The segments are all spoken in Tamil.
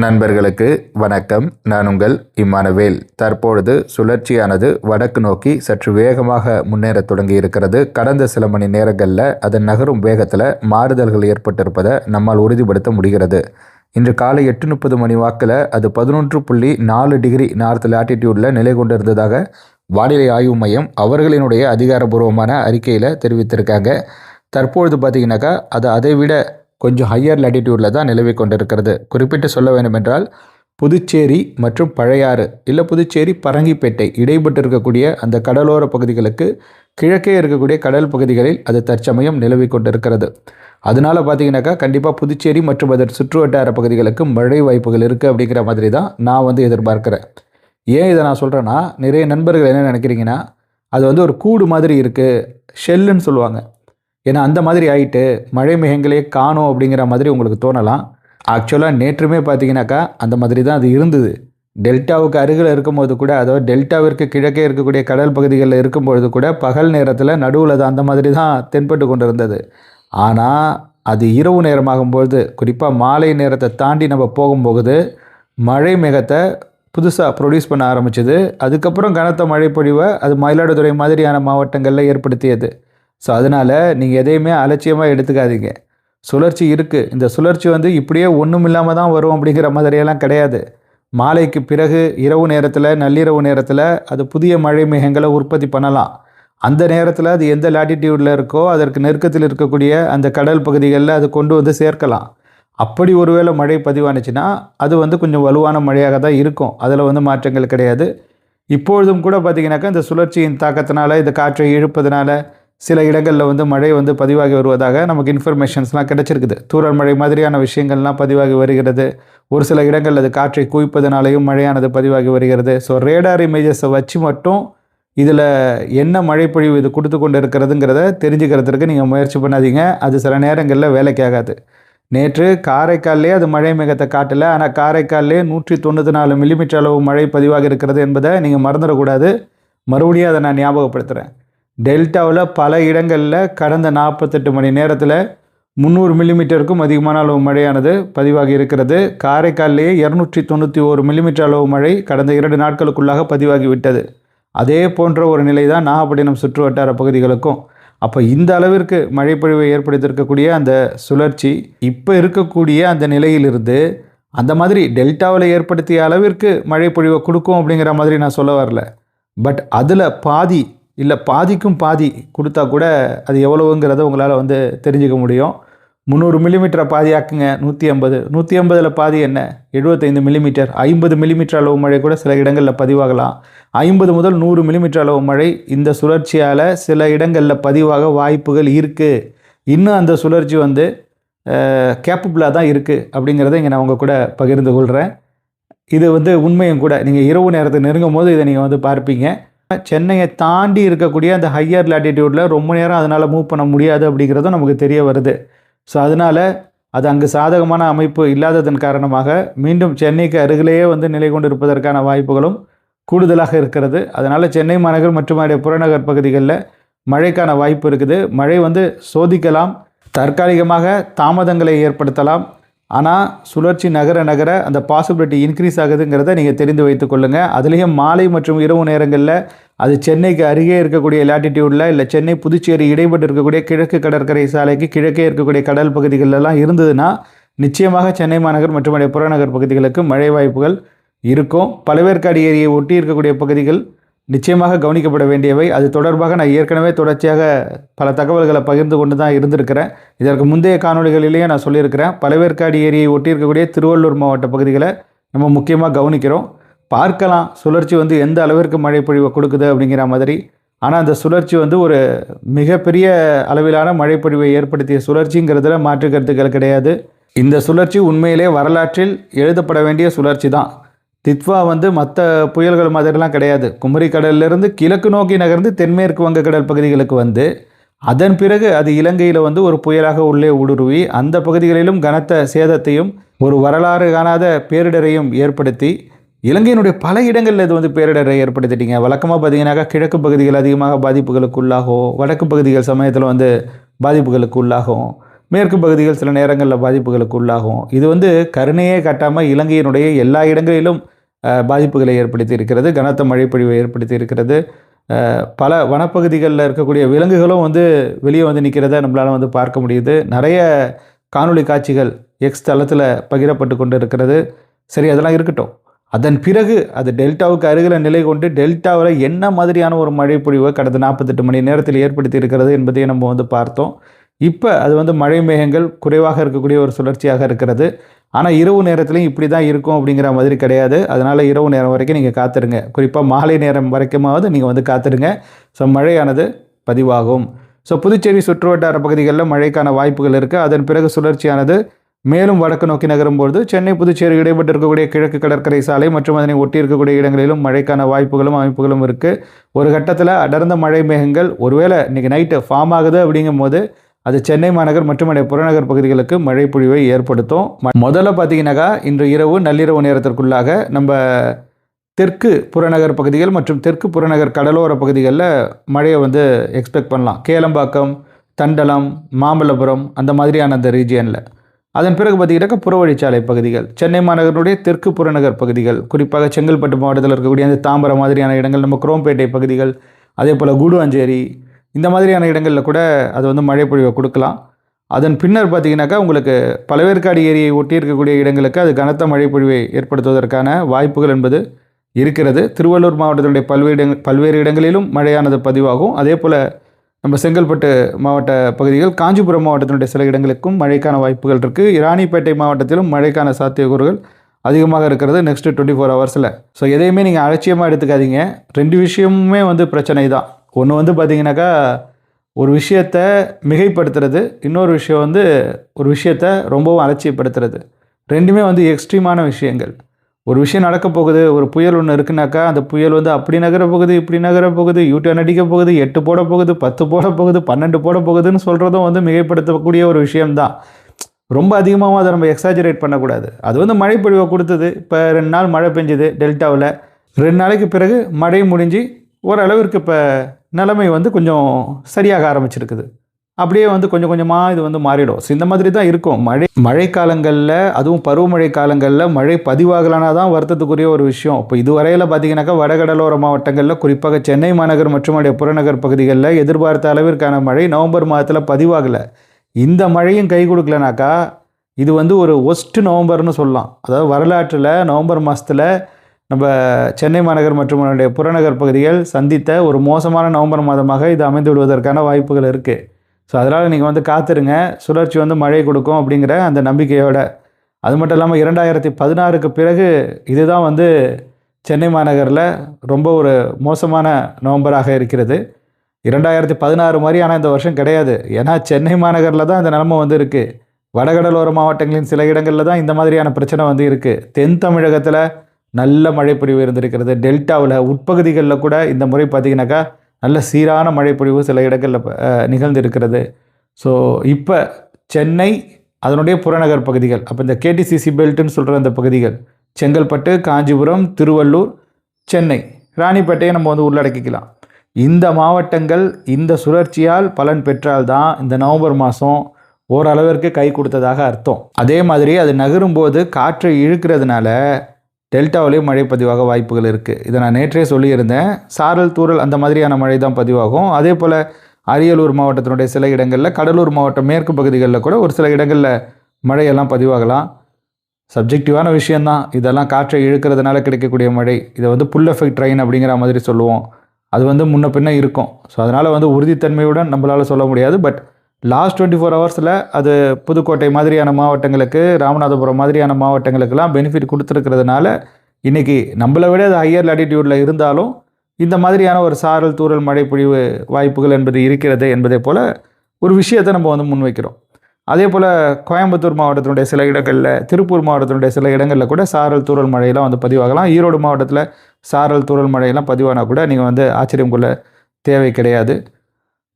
நண்பர்களுக்கு வணக்கம். நான் உங்கள் இம்மானுவேல். தற்பொழுது சுழற்சியானது வடக்கு நோக்கி சற்று வேகமாக முன்னேற தொடங்கி இருக்கிறது கடந்த சில மணி நேரங்களில் அதன் நகரும் வேகத்தில் மாறுதல்கள் ஏற்பட்டிருப்பதை நம்மால் உறுதிப்படுத்த முடிகிறது. இன்று காலை எட்டு முப்பது மணி வாக்கில் அது பதினொன்று புள்ளி நாலு டிகிரி நார்த் லாட்டிடியூடில் நிலை கொண்டிருந்ததாக வானிலை ஆய்வு மையம் அவர்களினுடைய அதிகாரபூர்வமான அறிக்கையில் தெரிவித்திருக்காங்க. தற்பொழுது பார்த்தீங்கன்னாக்கா அது அதை விட கொஞ்சம் ஹையர் லாட்டிடியூடில் தான் நிலவி கொண்டிருக்கிறது. குறிப்பிட்டு சொல்ல வேண்டுமென்றால் புதுச்சேரி மற்றும் பழையாறு இல்லை புதுச்சேரி பரங்கிப்பேட்டை இடைப்பட்டு இருக்கக்கூடிய அந்த கடலோர பகுதிகளுக்கு கிழக்கே இருக்கக்கூடிய கடல் பகுதிகளில் அது தற்சமயம் நிலவி கொண்டிருக்கிறது. அதனால் பார்த்தீங்கன்னாக்கா கண்டிப்பாக புதுச்சேரி மற்றும் அதன் சுற்றுவட்டார பகுதிகளுக்கு மழை வாய்ப்புகள் இருக்குது அப்படிங்கிற மாதிரி தான் நான் வந்து எதிர்பார்க்குறேன். ஏன் இதை நான் சொல்கிறேன்னா நிறைய நண்பர்கள் என்ன நினைக்கிறீங்கன்னா அது வந்து ஒரு கூடு மாதிரி இருக்குது ஷெல்லுன்னு சொல்லுவாங்க. ஏன்னா அந்த மாதிரி ஆயிட்டு மழை மேகங்களே காணும் அப்படிங்கிற மாதிரி உங்களுக்கு தோணலாம். ஆக்சுவலாக நேற்றுமே பார்த்தீங்கன்னாக்கா அந்த மாதிரி தான் அது இருந்தது. டெல்டாவுக்கு அருகில் இருக்கும்போது கூட அதாவது டெல்டாவிற்கு கிழக்கே இருக்கக்கூடிய கடல் பகுதிகளில் இருக்கும்பொழுது கூட பகல் நேரத்தில் நடுவில் தான் அந்த மாதிரி தான் தென்பட்டு கொண்டு இருந்தது ஆனால் அது இரவு நேரமாகும்போது குறிப்பாக மாலை நேரத்தை தாண்டி நம்ம போகும்போது மழை மேகத்தை புதுசாக ப்ரொடியூஸ் பண்ண ஆரம்பிச்சது. அதுக்கப்புறம் கனத்த மழை பொழிவை அது மயிலாடுதுறை மாதிரியான மாவட்டங்களில் ஏற்படுத்தியது. ஸோ அதனால் நீங்கள் எதையுமே அலட்சியமாக எடுத்துக்காதீங்க. சுழற்சி இருக்குது இந்த சுழற்சி வந்து இப்படியே ஒன்றும் இல்லாமல் தான் வரும் அப்படிங்கிற மாதிரியெல்லாம் கிடையாது. மாலைக்கு பிறகு இரவு நேரத்தில் நள்ளிரவு நேரத்தில் அது புதிய மழை மேகங்களை உற்பத்தி பண்ணலாம். அந்த நேரத்தில் அது எந்த லாட்டிடியூடில் இருக்கோ அதற்கு நெருக்கத்தில் இருக்கக்கூடிய அந்த கடல் பகுதிகளில் அது கொண்டு வந்து சேர்க்கலாம். அப்படி ஒருவேளை மழை பதிவானுச்சுன்னா அது வந்து கொஞ்சம் வலுவான மழையாக தான் இருக்கும். அதில் வந்து மாற்றங்கள் கிடையாது. இப்பொழுதும் கூட பார்த்திங்கனாக்கா இந்த சுழற்சியின் தாக்கத்தினால இந்த காற்றை இழுப்பதனால சில இடங்களில் வந்து மழை வந்து பதிவாகி வருவதாக நமக்கு இன்ஃபர்மேஷன்ஸ்லாம் கிடைச்சிருக்குது. தூரல் மழை மாதிரியான விஷயங்கள்லாம் பதிவாகி வருகிறது. ஒரு சில இடங்களில் அது காற்றை குவிப்பதனாலையும் மழையானது பதிவாகி வருகிறது. ஸோ ரேடார் இமேஜஸை வச்சு மட்டும் இதில் என்ன மழைப்பொழிவு இது கொடுத்து கொண்டு இருக்கிறதுங்கிறத தெரிஞ்சுக்கிறதுக்கு நீங்கள் முயற்சி பண்ணாதீங்க. அது சில நேரங்களில் வேலைக்கு ஆகாது. நேற்று காரைக்கால்லே அது மழை மேகத்தை காட்டலை. ஆனால் காரைக்கால்லே நூற்றி தொண்ணூற்றி நாலு மில்லிமீட்டர் அளவு மழை பதிவாக இருக்கிறது என்பதை நீங்கள் மறந்துடக்கூடாது மறுபடியும் அதை நான் ஞாபகப்படுத்துகிறேன் டெல்டாவில் பல இடங்களில் கடந்த நாற்பத்தெட்டு மணி நேரத்தில் முந்நூறு மில்லிமீட்டருக்கும் அதிகமான அளவு மழையானது பதிவாகி இருக்கிறது. காரைக்காலிலேயே இரநூற்றி தொண்ணூற்றி ஒரு மில்லிமீட்டர் அளவு மழை கடந்த இரண்டு நாட்களுக்குள்ளாக பதிவாகி விட்டது. அதே போன்ற ஒரு நிலை தான் நாகப்பட்டினம் சுற்று வட்டார பகுதிகளுக்கும். அப்போ இந்த அளவிற்கு மழைப்பொழிவை ஏற்படுத்தியிருக்கக்கூடிய அந்த சுழற்சி இப்போ இருக்கக்கூடிய அந்த நிலையிலிருந்து அந்த மாதிரி டெல்டாவில் ஏற்படுத்திய அளவிற்கு மழைப்பொழிவை கொடுக்கும் அப்படிங்கிற மாதிரி நான் சொல்ல வரல. பட் அதில் பாதி இல்லை பாதிக்கும் பாதி கொடுத்தா கூட அது எவ்வளவுங்கிறத உங்களால் வந்து தெரிஞ்சுக்க முடியும். முந்நூறு மில்லிமீட்டரை பாதியாக்குங்க நூற்றி ஐம்பது. நூற்றி ஐம்பதில் பாதி என்ன? எழுபத்தைந்து மில்லிமீட்டர் ஐம்பது மில்லிமீட்டர் அளவு மழை கூட சில இடங்களில் பதிவாகலாம். ஐம்பது முதல் நூறு மில்லிமீட்டர் அளவு மழை இந்த சுழற்சியால் சில இடங்களில் பதிவாக வாய்ப்புகள் இருக்குது இன்னும் அந்த சுழற்சி வந்து கேப்பபிளாக தான் இருக்குது அப்படிங்கிறத இங்கே நான் உங்கள் கூட பகிர்ந்து கொள்கிறேன் இது வந்து உண்மையும் கூட. நீங்கள் இரவு நேரத்தை நெருங்கும் போது இதை நீங்கள் வந்து பார்ப்பீங்க. சென்னையை தாண்டி இருக்கக்கூடிய அந்த ஹையர் லாட்டிடியூடில் ரொம்ப நேரம் அதனால் மூவ் பண்ண முடியாது அப்படிங்கிறதும் நமக்கு தெரிய வருது. ஸோ அதனால் அது அங்கு சாதகமான அமைப்பு இல்லாததன் காரணமாக மீண்டும் சென்னைக்கு அருகிலேயே வந்து நிலை கொண்டு இருப்பதற்கான வாய்ப்புகளும் கூடுதலாக இருக்கிறது. அதனால் சென்னை மாநகர் மற்றும் அதனுடைய புறநகர் பகுதிகளில் மழைக்கான வாய்ப்பு இருக்குது. மழை வந்து சோதிக்கலாம் தற்காலிகமாக தாமதங்களை ஏற்படுத்தலாம். ஆனால் சுழற்சி நகர நகர அந்த பாசிபிலிட்டி இன்க்ரீஸ் ஆகுதுங்கிறத நீங்கள் தெரிந்து வைத்து கொள்ளுங்கள் அதுலேயும் மாலை மற்றும் இரவு நேரங்களில் அது சென்னைக்கு அருகே இருக்கக்கூடிய லாட்டிடியூடில் இல்லை சென்னை புதுச்சேரி இடைப்பட்டு இருக்கக்கூடிய கிழக்கு கடற்கரை சாலைக்கு கிழக்கே இருக்கக்கூடிய கடல் பகுதிகளெல்லாம் இருந்ததுன்னா நிச்சயமாக சென்னை மாநகர் மற்றும் புறநகர் பகுதிகளுக்கு மழை வாய்ப்புகள் இருக்கும். பழவேற்காடு ஏரியை ஒட்டி இருக்கக்கூடிய பகுதிகள் நிச்சயமாக கவனிக்கப்பட வேண்டியவை. அது தொடர்பாக நான் ஏற்கனவே தொடர்ச்சியாக பல தகவல்களை பகிர்ந்து கொண்டு தான் இருந்திருக்கிறேன். இதற்கு முந்தைய காணொலிகளிலேயே நான் சொல்லியிருக்கிறேன். பழவேற்காடு ஏரியை ஒட்டி இருக்கக்கூடிய திருவள்ளூர் மாவட்ட பகுதிகளை நம்ம முக்கியமாக கவனிக்கிறோம். பார்க்கலாம். சுழற்சி வந்து எந்த அளவிற்கு மழை பொழிவை கொடுக்குது அப்படிங்கிற மாதிரி. ஆனால் அந்த சுழற்சி வந்து ஒரு மிகப்பெரிய அளவிலான மழைப்பொழிவை ஏற்படுத்திய சுழற்சிங்கிறதுல மாற்று கருத்துக்கள் கிடையாது. இந்த சுழற்சி உண்மையிலே வரலாற்றில் எழுதப்பட வேண்டிய சுழற்சி தான். தித்வா வந்து மற்ற புயல்கள் மாதிரிலாம் கிடையாது. குமரி கடல்லிருந்து கிழக்கு நோக்கி நகர்ந்து தென்மேற்கு வங்கக்கடல் பகுதிகளுக்கு வந்து அதன் பிறகு அது இலங்கையில் வந்து ஒரு புயலாக உள்ளே ஊடுருவி அந்த பகுதிகளிலும் கனத்த சேதத்தையும் ஒரு வரலாறு காணாத பேரிடரையும் ஏற்படுத்தி இலங்கையினுடைய பல இடங்களில் இது வந்து பேரிடரை ஏற்படுத்திட்டீங்க. வழக்கமாக பார்த்தீங்கன்னாக்கா கிழக்கு பகுதிகள் அதிகமாக பாதிப்புகளுக்கு உள்ளாகும் வடக்கு பகுதிகள் சமயத்தில் வந்து பாதிப்புகளுக்கு உள்ளாகும் மேற்கு பகுதிகள் சில நேரங்களில் பாதிப்புகளுக்கு உள்ளாகும். இது வந்து கருணையே காட்டாமல் இலங்கையினுடைய எல்லா இடங்களிலும் பாதிப்புகளை ஏற்படுத்தி இருக்கிறது கனத்த மழைப்பொழிவை ஏற்படுத்தி இருக்கிறது. பல வனப்பகுதிகளில் இருக்கக்கூடிய விலங்குகளும் வந்து வெளியே வந்து நிற்கிறத நம்மளால் வந்து பார்க்க முடியுது. நிறைய காணொளி காட்சிகள் எக்ஸ் தளத்தில் பகிரப்பட்டு கொண்டு இருக்கிறது சரி அதெல்லாம் இருக்கட்டும். அதன் பிறகு அது டெல்டாவுக்கு அருகில் நிலை கொண்டு டெல்டாவில் என்ன மாதிரியான ஒரு மழைப்பொழிவை கடந்த நாற்பத்தெட்டு மணி நேரத்தில் ஏற்படுத்தி இருக்கிறது என்பதையும் நம்ம வந்து பார்த்தோம். இப்போ அது வந்து மழை மேகங்கள் குறைவாக இருக்கக்கூடிய ஒரு சுழற்சியாக இருக்கிறது. ஆனால் இரவு நேரத்துலையும் இப்படி தான் இருக்கும் அப்படிங்கிற மாதிரி கிடையாது. அதனால் இரவு நேரம் வரைக்கும் நீங்கள் காத்துருங்க. குறிப்பாக மாலை நேரம் வரைக்குமாவது நீங்கள் வந்து காத்துருங்க. ஸோ மழையானது பதிவாகும். ஸோ புதுச்சேரி சுற்றுவட்டார பகுதிகளில் மழைக்கான வாய்ப்புகள் இருக்குது அதன் பிறகு சுழற்சியானது மேலும் வடக்கு நோக்கி நகரும்போது சென்னை புதுச்சேரி இடைப்பட்டு இருக்கக்கூடிய கிழக்கு கடற்கரை சாலை மற்றும் அதனை ஒட்டி இருக்கக்கூடிய இடங்களிலும் மழைக்கான வாய்ப்புகளும் அமைப்புகளும் இருக்குது ஒரு கட்டத்தில் அடர்ந்த மழை மேகங்கள் ஒருவேளை இன்றைக்கி நைட்டு ஃபார்ம் ஆகுது அப்படிங்கும்போது அது சென்னை மாநகர் மற்றும் அதனுடைய புறநகர் பகுதிகளுக்கு மழை பொழிவை ஏற்படுத்தும். முதல்ல பார்த்தீங்கன்னாக்கா இன்று இரவு நள்ளிரவு நேரத்திற்குள்ளாக நம்ம தெற்கு புறநகர் பகுதிகள் மற்றும் தெற்கு புறநகர் கடலோர பகுதிகளில் மழையை வந்து எக்ஸ்பெக்ட் பண்ணலாம். கேளம்பாக்கம் தண்டலம் மாமல்லபுரம் அந்த மாதிரியான அந்த ரீஜியனில் அதன் பிறகு பார்த்தீங்கன்னாக்கா புறவழிச்சாலை பகுதிகள் சென்னை மாநகரனுடைய தெற்கு புறநகர் பகுதிகள் குறிப்பாக செங்கல்பட்டு மாவட்டத்தில் இருக்கக்கூடிய அந்த தாம்பரம் மாதிரியான இடங்கள் நம்ம குரோம்பேட்டை பகுதிகள் அதே போல் குடுவாஞ்சேரி இந்த மாதிரியான இடங்களில் கூட அது வந்து மழை பொழிவை கொடுக்கலாம். அதன் பின்னர் பார்த்தீங்கன்னாக்கா உங்களுக்கு பழவேற்காடு ஏரியை ஒட்டி இருக்கக்கூடிய இடங்களுக்கு அது கனத்த மழை பொழிவை ஏற்படுத்துவதற்கான வாய்ப்புகள் என்பது இருக்கிறது. திருவள்ளூர் மாவட்டத்தினுடைய பல்வேறு இடங் பல்வேறு இடங்களிலும் மழையானது பதிவாகும். அதே போல் நம்ம செங்கல்பட்டு மாவட்ட பகுதிகள் காஞ்சிபுரம் மாவட்டத்தினுடைய சில இடங்களுக்கும் மழைக்கான வாய்ப்புகள் இருக்குது இராணிப்பேட்டை மாவட்டத்திலும் மழைக்கான சாத்தியக்கூறுகள் அதிகமாக இருக்கிறது நெக்ஸ்ட் டுவெண்ட்டி ஃபோர் ஹவர்ஸில் ஸோ எதையுமே நீங்கள் அலட்சியமாக எடுத்துக்காதீங்க. ரெண்டு விஷயமுமே வந்து பிரச்சனை தான் ஒன்று வந்து பார்த்தீங்கன்னாக்கா ஒரு விஷயத்தை மிகைப்படுத்துறது இன்னொரு விஷயம் வந்து ஒரு விஷயத்தை ரொம்பவும் அலட்சியப்படுத்துறது. ரெண்டுமே வந்து எக்ஸ்ட்ரீமான விஷயங்கள். ஒரு விஷயம் நடக்க போகுது ஒரு புயல் ஒன்று இருக்குனாக்கா அந்த புயல் வந்து அப்படி நகர போகுது இப்படி நகர போகுது யூட்டர்ன் அடிக்க போகுது எட்டு போட போகுது பத்து போட போகுது பன்னெண்டு போட போகுதுன்னு சொல்கிறதும் வந்து மிகைப்படுத்தக்கூடிய ஒரு விஷயம்தான். ரொம்ப அதிகமாகவும் அதை நம்ம எக்ஸாஜரேட் பண்ணக்கூடாது. அது வந்து மழை பொழிவை கொடுத்தது. இப்போ ரெண்டு நாள் மழை பெஞ்சுது டெல்டாவில். ரெண்டு நாளைக்கு பிறகு மழை முடிஞ்சு ஓரளவிற்கு இப்போ நிலைமை வந்து கொஞ்சம் சரியாக ஆரம்பிச்சிருக்குது. அப்படியே வந்து கொஞ்சம் கொஞ்சமாக இது வந்து மாறிடும். ஸோ இந்த மாதிரி தான் இருக்கும். மழை மழைக்காலங்களில் அதுவும் பருவமழை காலங்களில் மழை பதிவாகலனா தான் வருத்தத்துக்குரிய ஒரு விஷயம். இப்போ இதுவரையில் பார்த்தீங்கன்னாக்கா வடகடலோர மாவட்டங்களில் குறிப்பாக சென்னை மாநகர் மற்றும் அடைய புறநகர் பகுதிகளில் எதிர்பார்த்த அளவிற்கான மழை நவம்பர் மாதத்தில் பதிவாகலை. இந்த மழையும் கை கொடுக்கலனாக்கா இது வந்து ஒரு ஒஸ்ட் நவம்பர்னு சொல்லலாம். அதாவது வரலாற்றில் நவம்பர் மாதத்தில் நம்ம சென்னை மாநகர் மற்றும் அதனுடைய புறநகர் பகுதிகள் சந்தித்த ஒரு மோசமான நவம்பர் மாதமாக இது அமைந்து விடுவதற்கான வாய்ப்புகள் இருக்குது ஸோ அதனால் நீங்கள் வந்து காத்துருங்க. சுழற்சி வந்து மழை கொடுக்கும் அப்படிங்கிற அந்த நம்பிக்கையோட. அது மட்டும் இல்லாமல் இரண்டாயிரத்தி பதினாறுக்கு பிறகு இதுதான் வந்து சென்னை மாநகரில் ரொம்ப ஒரு மோசமான நவம்பராக இருக்கிறது. இரண்டாயிரத்தி பதினாறு மாதிரி ஆனால் இந்த வருஷம் கிடையாது. ஏன்னா சென்னை மாநகரில் தான் இந்த நிலைமை வந்து இருக்குது வடகடலோர மாவட்டங்களின் சில இடங்களில் தான் இந்த மாதிரியான பிரச்சனை வந்து இருக்குது தென் தமிழகத்தில் நல்ல மழைப்பொழிவு இருந்திருக்கிறது. டெல்டாவில் உட்பகுதிகளில் கூட இந்த முறை பார்த்திங்கனாக்கா நல்ல சீரான மழைப்பொழிவு சில இடங்களில் நிகழ்ந்திருக்கிறது. ஸோ இப்போ சென்னை அதனுடைய புறநகர் பகுதிகள் அப்போ இந்த கேடிசிசி பெல்ட்டுன்னு சொல்கிற அந்த பகுதிகள் செங்கல்பட்டு காஞ்சிபுரம் திருவள்ளூர் சென்னை ராணிப்பேட்டையை நம்ம வந்து உள்ளடக்கிக்கலாம். இந்த மாவட்டங்கள் இந்த சுழற்சியால் பலன் பெற்றால்தான் இந்த நவம்பர் மாதம் ஓரளவிற்கு கை கொடுத்ததாக அர்த்தம். அதே மாதிரி அது நகரும்போது காற்றை இழுக்கிறதுனால டெல்டாவிலேயும் மழை பதிவாக வாய்ப்புகள் இருக்குது இதை நான் நேற்றே சொல்லியிருந்தேன். சாரல் தூறல் அந்த மாதிரியான மழை தான் பதிவாகும். அதே போல் அரியலூர் மாவட்டத்தினுடைய சில இடங்களில் கடலூர் மாவட்டம் மேற்கு பகுதிகளில் கூட ஒரு சில இடங்களில் மழையெல்லாம் பதிவாகலாம். சப்ஜெக்டிவான விஷயந்தான் இதெல்லாம் காற்றை இழுக்கிறதுனால கிடைக்கக்கூடிய மழை. இதை வந்து புல் எஃபெக்ட் ட்ரெயின் அப்படிங்கிற மாதிரி சொல்லுவோம். அது வந்து முன்ன பின்ன இருக்கும். ஸோ அதனால் வந்து உறுதித்தன்மையுடன் நம்மளால் சொல்ல முடியாது. பட் லாஸ்ட் டுவெண்ட்டி ஃபோர் ஹவர்ஸில் அது புதுக்கோட்டை மாதிரியான மாவட்டங்களுக்கு ராமநாதபுரம் மாதிரியான மாவட்டங்களுக்கெல்லாம் பெனிஃபிட் கொடுத்துருக்கிறதுனால இன்றைக்கி நம்மளை விட அது ஹையர் லாட்டிடியூடில் இருந்தாலும் இந்த மாதிரியான ஒரு சாரல் தூரல் மழை பொழிவு வாய்ப்புகள் என்பது இருக்கிறது என்பதை போல் ஒரு விஷயத்தை நம்ம வந்து முன்வைக்கிறோம். அதே போல் கோயம்புத்தூர் மாவட்டத்தினுடைய சில இடங்களில் திருப்பூர் மாவட்டத்தினுடைய சில இடங்களில் கூட சாரல் தூரல் மழையெல்லாம் வந்து பதிவாகலாம். ஈரோடு மாவட்டத்தில் சாரல் தூரல் மழையெல்லாம் பதிவானால் கூட நீங்கள் வந்து ஆச்சரியம் கொள்ள தேவை கிடையாது.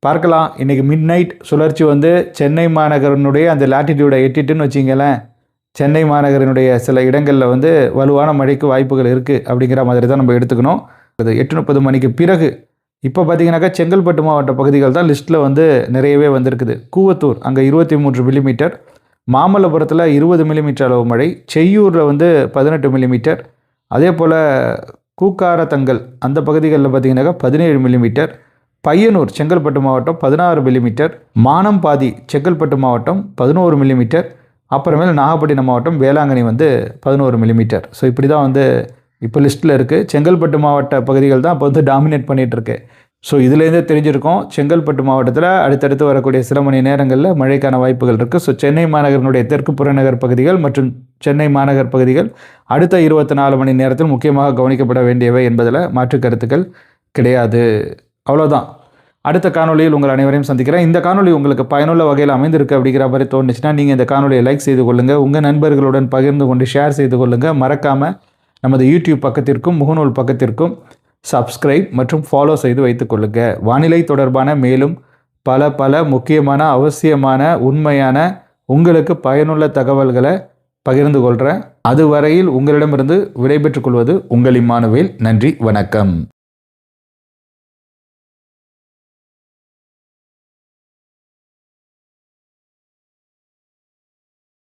பார்க்கலாம். இன்றைக்கி மிட் நைட் சுழற்சி வந்து சென்னை மாநகரனுடைய அந்த லாட்டிடியூடை எட்டிட்டுன்னு வச்சிங்களேன். சென்னை மாநகரினுடைய சில இடங்களில் வந்து வலுவான மழைக்கு வாய்ப்புகள் இருக்குது அப்படிங்கிற மாதிரி தான் நம்ம எடுத்துக்கணும். அது எட்டு முப்பது மணிக்கு பிறகு. இப்போ பார்த்தீங்கன்னாக்கா செங்கல்பட்டு மாவட்ட பகுதிகள் தான் லிஸ்ட்டில் வந்து நிறையவே வந்திருக்குது. கூவத்தூர் அங்கே இருபத்தி மூன்று மில்லிமீட்டர் மாமல்லபுரத்தில் இருபது மில்லிமீட்டர் அளவு மழை. செய்யூரில் வந்து பதினெட்டு மில்லிமீட்டர் அதே போல் கூக்காரத்தங்கல் அந்த பகுதிகளில் பார்த்தீங்கன்னாக்கா பதினேழு மில்லிமீட்டர் பையனூர் செங்கல்பட்டு மாவட்டம் பதினாறு மில்லிமீட்டர் மானம்பாதி செங்கல்பட்டு மாவட்டம் பதினோரு மில்லிமீட்டர் அப்புறமேல் நாகப்பட்டினம் மாவட்டம் வேளாங்கண்ணி வந்து பதினோரு மில்லிமீட்டர் ஸோ இப்படி தான் வந்து இப்போ லிஸ்ட்டில் இருக்குது செங்கல்பட்டு மாவட்ட பகுதிகள் தான் இப்போ வந்து டாமினேட் பண்ணிகிட்டு இருக்கு. ஸோ இதுலேருந்தே தெரிஞ்சிருக்கோம். செங்கல்பட்டு மாவட்டத்தில் அடுத்தடுத்து வரக்கூடிய சில மணி நேரங்களில் மழைக்கான வாய்ப்புகள் இருக்குது ஸோ சென்னை மாநகரனுடைய தெற்கு புறநகர் பகுதிகள் மற்றும் சென்னை மாநகர் பகுதிகள் அடுத்த இருபத்தி நாலு மணி நேரத்தில் முக்கியமாக கவனிக்கப்பட வேண்டியவை என்பதில் மாற்று கருத்துக்கள் கிடையாது. அவ்வளோதான் அடுத்த காணொலியில் உங்கள் அனைவரையும் சந்திக்கிறேன். இந்த காணொலி உங்களுக்கு பயனுள்ள வகையில் அமைந்திருக்கு அப்படிங்கிற மாதிரி தோணுச்சுன்னா நீங்கள் இந்த காணொலியை லைக் செய்து கொள்ளுங்கள் உங்கள் நண்பர்களுடன் பகிர்ந்து கொண்டு ஷேர் செய்து கொள்ளுங்கள் மறக்காமல் நமது யூடியூப் பக்கத்திற்கும் முகநூல் பக்கத்திற்கும் சப்ஸ்கிரைப் மற்றும் ஃபாலோ செய்து வைத்துக்கொள்ளுங்கள் வானிலை தொடர்பான மேலும் பல பல முக்கியமான அவசியமான உண்மையான உங்களுக்கு பயனுள்ள தகவல்களை பகிர்ந்து கொள்கிறேன் அதுவரையில் உங்களிடமிருந்து விடைபெற்றுக் கொள்வது உங்கள் இம்மானுவேல். நன்றி வணக்கம்.